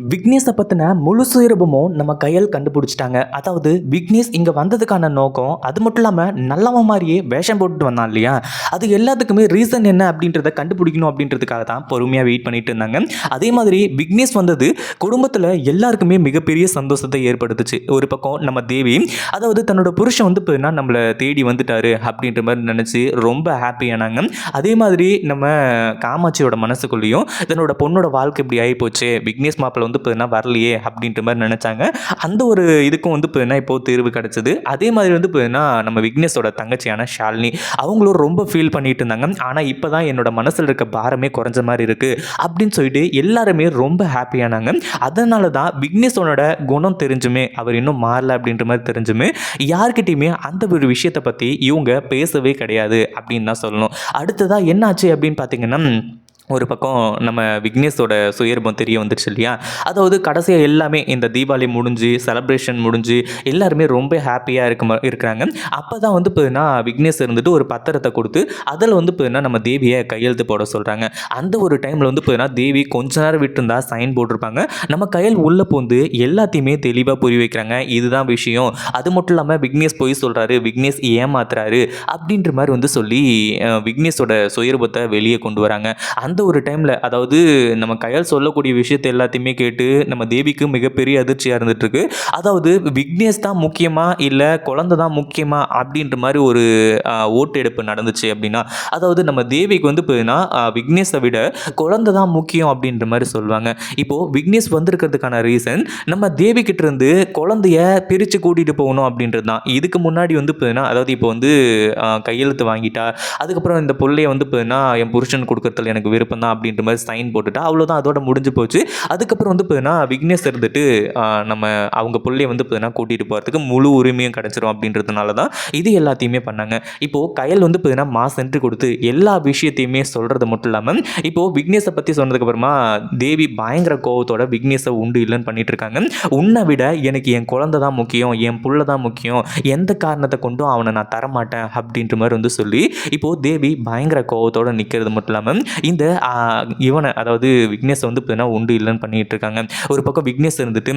விக்னேஷை பற்றின முழு சுயரூபமும் நம்ம கையால் கண்டுபிடிச்சிட்டாங்க. அதாவது விக்னேஷ் இங்கே வந்ததுக்கான நோக்கம் அது மட்டும் இல்லாமல் நல்லவன் மாதிரியே வேஷம் போட்டுட்டு வந்தான் இல்லையா? அது எல்லாத்துக்குமே ரீசன் என்ன அப்படின்றத கண்டுபிடிக்கணும் அப்படின்றதுக்காக தான் பொறுமையாக வெயிட் பண்ணிட்டு இருந்தாங்க. அதே மாதிரி விக்னேஷ் வந்தது குடும்பத்தில் எல்லாருக்குமே மிகப்பெரிய சந்தோஷத்தை ஏற்படுத்துச்சு. ஒரு பக்கம் நம்ம தேவி அதாவது தன்னோட புருஷன் வந்து இப்போ நம்மளை தேடி வந்துட்டாரு அப்படின்ற மாதிரி நினச்சி ரொம்ப ஹாப்பியானாங்க அதே மாதிரி நம்ம காமாட்சியோட மனசுக்குள்ளேயும் தன்னோட பொண்ணோட வாழ்க்கை இப்படி ஆகி போச்சு விக்னேஷ் மாப்பிள்ள வந்து பார்த்தீங்கன்னா வரலையே அப்படின்ற மாதிரி நினச்சாங்க. அந்த ஒரு இதுக்கும் வந்து இப்போ இப்போது தீர்வு கிடச்சிது. அதே மாதிரி வந்து பார்த்தீங்கன்னா நம்ம விக்னேஷோட தங்கச்சியான ஷாலினி அவங்களும் ரொம்ப ஃபீல் பண்ணிட்டு இருந்தாங்க. ஆனால் இப்போ தான் என்னோட மனசில் இருக்க பாரமே குறைஞ்ச மாதிரி இருக்குது அப்படின்னு சொல்லிட்டு எல்லாருமே ரொம்ப ஹாப்பியானாங்க அதனால தான் விக்னேஷோட குணம் தெரிஞ்சுமே அவர் இன்னும் மாறல அப்படின்ற மாதிரி தெரிஞ்சுமே யார்கிட்டையுமே அந்த ஒரு விஷயத்தை பற்றி இவங்க பேசவே கிடையாது அப்படின்னு தான் சொல்லணும். அடுத்ததாக என்னாச்சு அப்படின்னு பார்த்தீங்கன்னா ஒரு பக்கம் நம்ம விக்னேஷோட சுயரூபம் தெரிய வந்துடுச்சு இல்லையா? அதாவது கடைசியாக எல்லாமே இந்த தீபாவளி முடிஞ்சு செலப்ரேஷன் முடிஞ்சு எல்லாருமே ரொம்ப ஹாப்பியாக இருக்க மா- இருக்கிறாங்க. அப்போ தான் வந்து போதுனா விக்னேஷ் இருந்துட்டு ஒரு பத்திரத்தை கொடுத்து அதில் வந்து போதுனா நம்ம தேவியை கையெழுத்து போட சொல்கிறாங்க அந்த ஒரு டைமில் வந்து போதுனா தேவி கொஞ்ச நேரம் விட்டுருந்தா சைன் போட்டிருப்பாங்க. நம்ம கையில் உள்ளே போந்து எல்லாத்தையுமே தெளிவாக புரிய வைக்கிறாங்க. இதுதான் விஷயம். அது மட்டும் இல்லாமல் விக்னேஷ் போய் சொல்கிறாரு விக்னேஷ் ஏமாத்துறாரு அப்படின்ற மாதிரி வந்து சொல்லி விக்னேஷோட சுயரூபத்தை வெளியே கொண்டு வராங்க. அந்த ஒரு டைமில் அதாவது நம்ம கையால் சொல்லக்கூடிய விஷயத்தை எல்லாத்தையுமே கேட்டு நம்ம தேவிக்கு மிகப்பெரிய அதிர்ச்சியாக இருந்துகிட்ருக்கு அதாவது விக்னேஷ் தான் முக்கியமாக இல்லை குழந்தை தான் முக்கியமாக அப்படின்ற மாதிரி ஒரு ஓட்டெடுப்பு நடந்துச்சு அப்படின்னா அதாவது நம்ம தேவிக்கு வந்து போதுன்னா விக்னேஷை விட குழந்தை தான் முக்கியம் அப்படின்ற மாதிரி சொல்லுவாங்க. இப்போது விக்னேஷ் வந்திருக்கிறதுக்கான ரீசன் நம்ம தேவிக்கிட்டேருந்து இருந்து குழந்தைய பிரித்து கூட்டிகிட்டு போகணும் அப்படின்றது தான். இதுக்கு முன்னாடி வந்து போதுன்னா அதாவது இப்போ வந்து கையெழுத்து வாங்கிட்டா அதுக்கப்புறம் இந்த பிள்ளைய வந்து போதுன்னா என் புருஷன் கொடுக்குறதுல எனக்கு விருப்பம் தான் அப்படின்ற மாதிரி சைன் போட்டுட்டா அவ்வளோதான் அதோட முடிஞ்சு போச்சு. அதுக்கப்புறம் வந்து போதுன்னா விக்னேஷ் இருந்துட்டு நம்ம அவங்க பிள்ளைய வந்து போதுன்னா கூட்டிகிட்டு போகிறதுக்கு முழு உரிமையும் கிடச்சிரும் அப்படின்றதுனால தான் இது எல்லாத்தையுமே பண்ணாங்க. இப்போது கையல் வந்து போதுன்னா மாஸ் சென்று கொடுத்து எல்லா விஷயத்தையுமே சொல்கிறது மட்டும் இல்லாமல் இப்போது விக்னேஷை பற்றி சொன்னதுக்கப்புறமா தேவி பயங்கர கோவத்தோட விக்னேஷை உண்டு இல்லைன்னு பண்ணிட்டு இருக்காங்க. உன்னை விட எனக்கு என் குழந்தை தான் முக்கியம் என் புள்ள தான் முக்கியம் எந்த காரணத்தை கொண்டும் அவனை நான் தரமாட்டேன் அப்படின்ற மாதிரி வந்து சொல்லி இப்போது தேவி பயங்கர கோவத்தோட நிற்கிறது மட்டும் இல்லாமல் இந்த இவனை அதாவது விக்னேஷை வந்து பார்த்தீங்கன்னா உண்டு இல்லைன்னு பண்ணிகிட்டு இருக்காங்க. ஒரு பக்கம் விக்னேஷ் இருந்துட்டு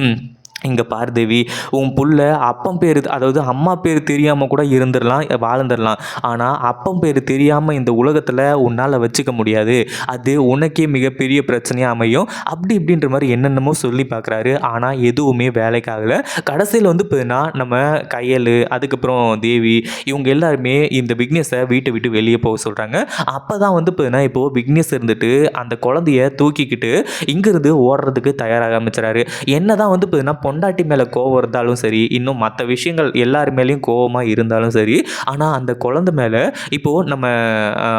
இங்கே பார் தேவி உன் புள்ள அப்பம் பேர் அதாவது அம்மா பேர் தெரியாமல் கூட இருந்துடலாம் வாழ்ந்துடலாம். ஆனால் அப்பம் பேர் தெரியாமல் இந்த உலகத்தில் உன்னால் வச்சுக்க முடியாது. அது உனக்கே மிகப்பெரிய பிரச்சனையாக அமையும். அப்படி இப்படின்ற மாதிரி என்னென்னமோ சொல்லி பார்க்குறாரு ஆனால் எதுவுமே வேலைக்காகல. கடைசியில் வந்து பார்த்தீங்கன்னா நம்ம கையல் அதுக்கப்புறம் தேவி இவங்க எல்லாருமே இந்த விக்னேஷை வீட்டை விட்டு வெளியே போக சொல்கிறாங்க அப்போ தான் வந்து பார்த்தீங்கன்னா இப்போது விக்னேஷ் இருந்துட்டு அந்த குழந்தைய தூக்கிக்கிட்டு இங்கேருந்து ஓடுறதுக்கு தயாராக ஆரம்பிச்சுறாரு. என்ன தான் வந்து பார்த்தீங்கன்னா பொண்டாட்டி மேலே கோவம் இருந்தாலும் சரி இன்னும் மற்ற விஷயங்கள் எல்லார் மேலேயும் கோவமாக இருந்தாலும் சரி ஆனால் அந்த குழந்தை மேலே இப்போது நம்ம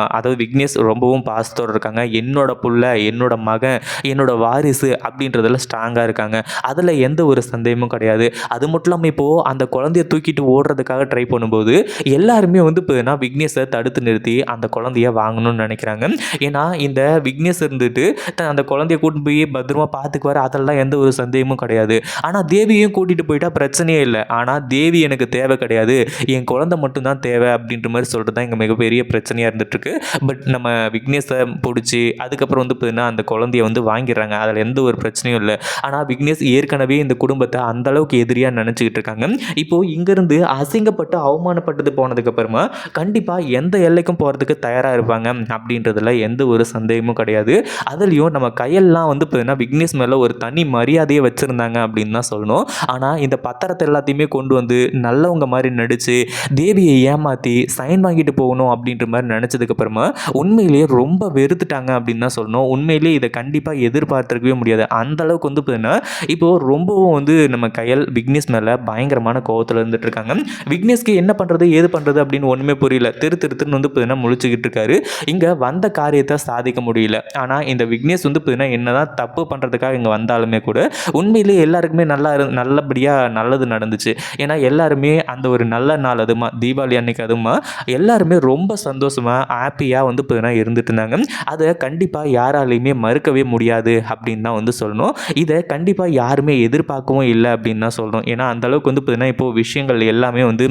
அதாவது விக்னேஷ் ரொம்பவும் பாசத்தோடு இருக்காங்க. என்னோட புள்ள என்னோட மகன் என்னோட வாரிசு அப்படின்றதுல ஸ்ட்ராங்காக இருக்காங்க. அதில் எந்த ஒரு சந்தேகமும் கிடையாது. அது மட்டும் இல்லாமல் இப்போது அந்த குழந்தைய தூக்கிட்டு ஓடுறதுக்காக ட்ரை பண்ணும்போது எல்லாருமே வந்து இப்போ என்ன விக்னேஷை தடுத்து நிறுத்தி அந்த குழந்தைய வாங்கணும்னு நினைக்கிறாங்க. ஏன்னா இந்த விக்னேஷ் இருந்துட்டு த- அந்த குழந்தைய கூட்டிட்டு போய் பத்திரமா பார்த்துக்குவார். அதெல்லாம் எந்த ஒரு சந்தேகமும் கிடையாது. ஆனால் தேவியும் கூட்டிகிட்டு போயிட்டா பிரச்சனையே இல்லை. ஆனால் தேவி எனக்கு தேவை கிடையாது. என் குழந்தை மட்டும்தான் தேவை அப்படின்ற மாதிரி சொல்கிறது தான் இங்கே மிகப்பெரிய பிரச்சனையாக இருந்துகிட்ருக்கு பட் நம்ம விக்னேஷை பிடிச்சி அதுக்கப்புறம் வந்து பார்த்தீங்கன்னா அந்த குழந்தைய வந்து வாங்கிடுறாங்க. அதில் எந்த ஒரு பிரச்சனையும் இல்லை. ஆனால் விக்னேஷ் ஏற்கனவே இந்த குடும்பத்தை அந்த அளவுக்கு எதிரியாக நினச்சிக்கிட்டு இருக்காங்க. இப்போது இங்கேருந்து அசிங்கப்பட்டு அவமானப்பட்டது போனதுக்கப்புறமா கண்டிப்பாக எந்த எல்லைக்கும் போகிறதுக்கு தயாராக இருப்பாங்க அப்படின்றதுல எந்த ஒரு சந்தேகமும் கிடையாது. அதுலேயும் நம்ம கையெல்லாம் வந்து பார்த்தீங்கன்னா விக்னேஷ் மேலே ஒரு தனி மரியாதையை வச்சுருந்தாங்க அப்படின்னு தான் சொல்லணும். ஆனால் இந்த பத்திரத்தை எல்லாத்தையுமே கொண்டு வந்து நல்லவங்க மாதிரி நடித்து தேவியை ஏமாற்றி சைன் வாங்கிட்டு போகணும் அப்படின்ற மாதிரி நினச்சதுக்கப்புறமா உண்மையிலேயே ரொம்ப வெறுத்துட்டாங்க அப்படின்னு தான் சொல்லணும். உண்மையிலேயே இதை கண்டிப்பாக எதிர்பார்த்துருக்கவே முடியாது. அந்த அளவுக்கு வந்து பார்த்தீங்கன்னா இப்போது ரொம்பவும் வந்து நம்ம கையல் விக்னேஷ் மேலே பயங்கரமான கோவத்தில் இருந்துட்டு இருக்காங்க. விக்னேஷ்க்கு என்ன பண்ணுறது ஏது பண்ணுறது அப்படின்னு ஒன்றுமே புரியல. திரு திருத்துன்னு வந்து பார்த்தீங்கன்னா முழிச்சுக்கிட்டு இருக்காரு. இங்கே வந்த காரியத்தை சாதிக்க முடியல. ஆனால் இந்த விக்னேஷ் வந்து பார்த்தீங்கன்னா என்னதான் தப்பு பண்ணுறதுக்காக இங்கே வந்தாலுமே கூட உண்மையிலேயே எல்லாருக்குமே நல்லா இரு நல்லபடியாக நல்லது நடந்துச்சு. ஏன்னா எல்லாருமே அந்த ஒரு நல்ல நாள் அதுமா தீபாவளி அன்னைக்கு அதுமா எல்லாருமே ரொம்ப சந்தோஷமாக ஹாப்பியாக வந்து பார்த்தீங்கன்னா இருந்துட்டு இருந்தாங்க. அதை கண்டிப்பாக யாராலையுமே மறுக்கவே முடியாது அப்படின்னு தான் வந்து சொல்லணும். இதை கண்டிப்பாக யாருமே எதிர்பார்க்கவும் இல்லை அப்படின்னு தான் சொல்லணும். ஏன்னா அந்த அளவுக்கு வந்து பார்த்தீங்கன்னா இப்போது விஷயங்கள் எல்லாமே வந்து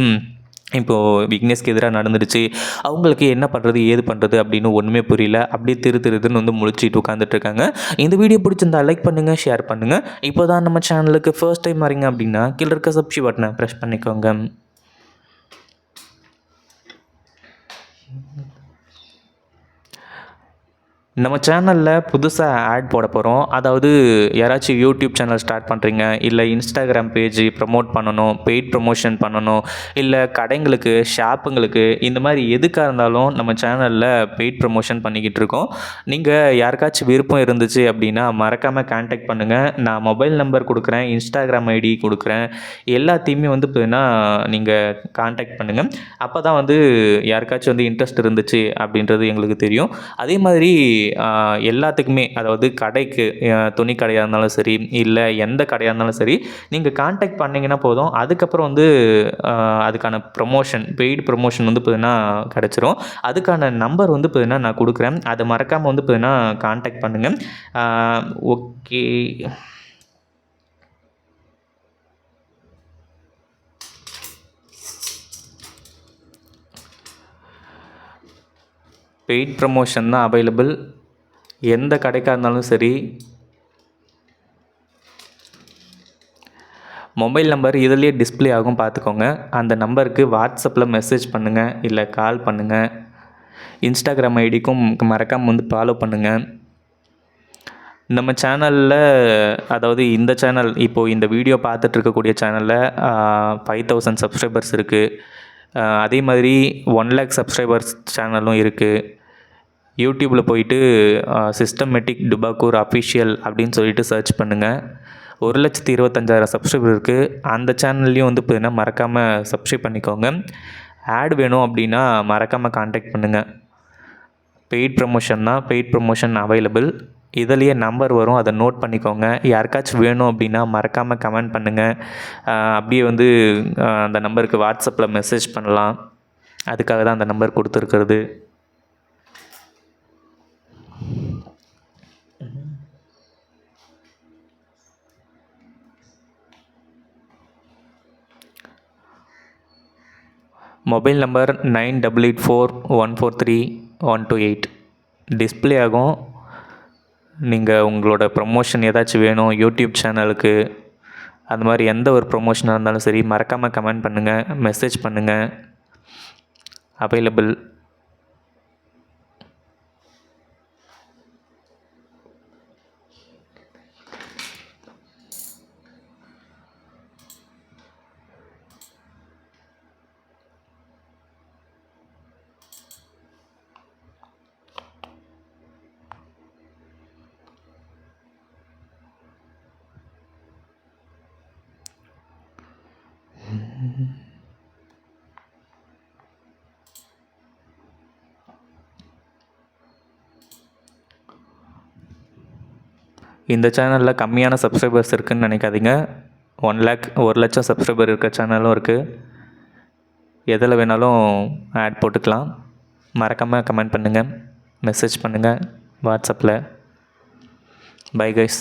இப்போது விக்னேஷ்க்கு எதிராக நடந்துடுச்சு. அவங்களுக்கு என்ன பண்ணுறது ஏது பண்ணுறது அப்படின்னு ஒன்றுமே புரியல. அப்படியே திரு திருதுன்னு வந்து முழிச்சிட்டு உட்காந்துட்டு இருக்காங்க. இந்த வீடியோ பிடிச்சிருந்தா லைக் பண்ணுங்கள் ஷேர் பண்ணுங்கள் இப்போ தான் நம்ம சேனலுக்கு ஃபர்ஸ்ட் டைம் வரீங்க அப்படின்னா கீழே இருக்க சப்ஸ்கிரைப் பட்டனை ப்ரெஸ் பண்ணிக்கோங்க. நம்ம சேனலில் புதுசாக ஆட் போட போகிறோம் அதாவது யாராச்சும் யூடியூப் சேனல் ஸ்டார்ட் பண்ணுறீங்க இல்லை இன்ஸ்டாகிராம் பேஜ் ப்ரமோட் பண்ணணும் பெய்ட் ப்ரொமோஷன் பண்ணணும் இல்லை கடைங்களுக்கு ஷாப்புங்களுக்கு இந்த மாதிரி எதுக்காக இருந்தாலும் நம்ம சேனலில் பெய்ட் ப்ரொமோஷன் பண்ணிக்கிட்டு இருக்கோம். நீங்கள் யாருக்காச்சும் விருப்பம் இருந்துச்சு அப்படின்னா மறக்காமல் கான்டாக்ட் பண்ணுங்கள் நான் மொபைல் நம்பர் கொடுக்குறேன் இன்ஸ்டாகிராம் ஐடி கொடுக்குறேன். எல்லாத்தையுமே வந்து பார்த்தீங்கன்னா நீங்கள் கான்டாக்ட் பண்ணுங்கள் அப்போ தான் வந்து யாருக்காச்சும் வந்து இன்ட்ரெஸ்ட் இருந்துச்சு அப்படின்றது எங்களுக்கு தெரியும். அதே மாதிரி எல்லாத்துக்குமே அதாவது கடைக்கு துணி கடையாக இருந்தாலும் சரி இல்லை எந்த கடையாக இருந்தாலும் சரி நீங்கள் காண்டாக்ட் பண்ணிங்கன்னா போதும். அதுக்கப்புறம் வந்து அதுக்கான ப்ரொமோஷன் பெய்டு ப்ரொமோஷன் வந்து பார்த்தீங்கன்னா கிடச்சிரும். அதுக்கான நம்பர் வந்து பார்த்தீங்கன்னா நான் கொடுக்குறேன். அதை மறக்காமல் வந்து பார்த்தீங்கன்னா காண்டாக்ட் பண்ணுங்கள் ஓகே பெய்ட் ப்ரமோஷன் தான் அவைலபிள் எந்த கடைக்காக இருந்தாலும் சரி. மொபைல் நம்பர் இதுலேயே டிஸ்ப்ளே ஆகும் பார்த்துக்கோங்க. அந்த நம்பருக்கு வாட்ஸ்அப்பில் மெசேஜ் பண்ணுங்கள் இல்லை கால் பண்ணுங்கள் இன்ஸ்டாகிராம் ஐடிக்கும் மறக்காமல் வந்து ஃபாலோ பண்ணுங்கள் நம்ம சேனலில் அதாவது இந்த சேனல் இப்போது இந்த வீடியோ பார்த்துட்டு இருக்கக்கூடிய சேனலில் ஃபைவ் தௌசண்ட் சப்ஸ்கிரைபர்ஸ் இருக்குது அதே மாதிரி ஒன் லேக் சப்ஸ்கிரைபர்ஸ் சேனலும் இருக்குது யூடியூப்பில் போயிட்டு சிஸ்டமேட்டிக் டுபாக்கூர் அஃபிஷியல் அப்படின்னு சொல்லிட்டு சர்ச் பண்ணுங்கள் ஒரு லட்சத்தி இருபத்தஞ்சாயிரம் சப்ஸ்கிரைபர் இருக்குது அந்த சேனல்லையும் வந்து பார்த்தீங்கன்னா மறக்காமல் சப்ஸ்கிரைப் பண்ணிக்கோங்க. ஆட் வேணும் அப்படின்னா மறக்காமல் காண்டாக்ட் பண்ணுங்கள் பெய்ட் ப்ரமோஷன் தான். பெய்ட் ப்ரமோஷன் அவைலபிள் இதுலேயே நம்பர் வரும். அதை நோட் பண்ணிக்கோங்க. யாருக்காச்சும் வேணும் அப்படின்னா மறக்காமல் கமெண்ட் பண்ணுங்கள் அப்படியே வந்து அந்த நம்பருக்கு வாட்ஸ்அப்பில் மெசேஜ் பண்ணலாம். அதுக்காக தான் அந்த நம்பர் கொடுத்துருக்கிறது. Mobile number nine double eight four one four three one two eight. Display ஆகும். நீங்கள் உங்களோட ப்ரமோஷன் ஏதாச்சும் வேணும் யூடியூப் சேனலுக்கு அந்த மாதிரி எந்த ஒரு ப்ரொமோஷனாக இருந்தாலும் சரி மறக்காமல் கமெண்ட் பண்ணுங்கள் மெசேஜ் பண்ணுங்கள் அவைலபிள் இந்த சேனலில் கம்மியான சப்ஸ்கிரைபர்ஸ் இருக்குதுன்னு நினைக்காதீங்க. ஒன் லேக் ஒரு லட்சம் சப்ஸ்கிரைபர் இருக்க சேனலும் இருக்குது எதில் வேணாலும் ஆட் போட்டுக்கலாம். மறக்காமல் கமெண்ட் பண்ணுங்கள் மெசேஜ் பண்ணுங்கள் வாட்ஸ்அப்பில் பை கைஸ்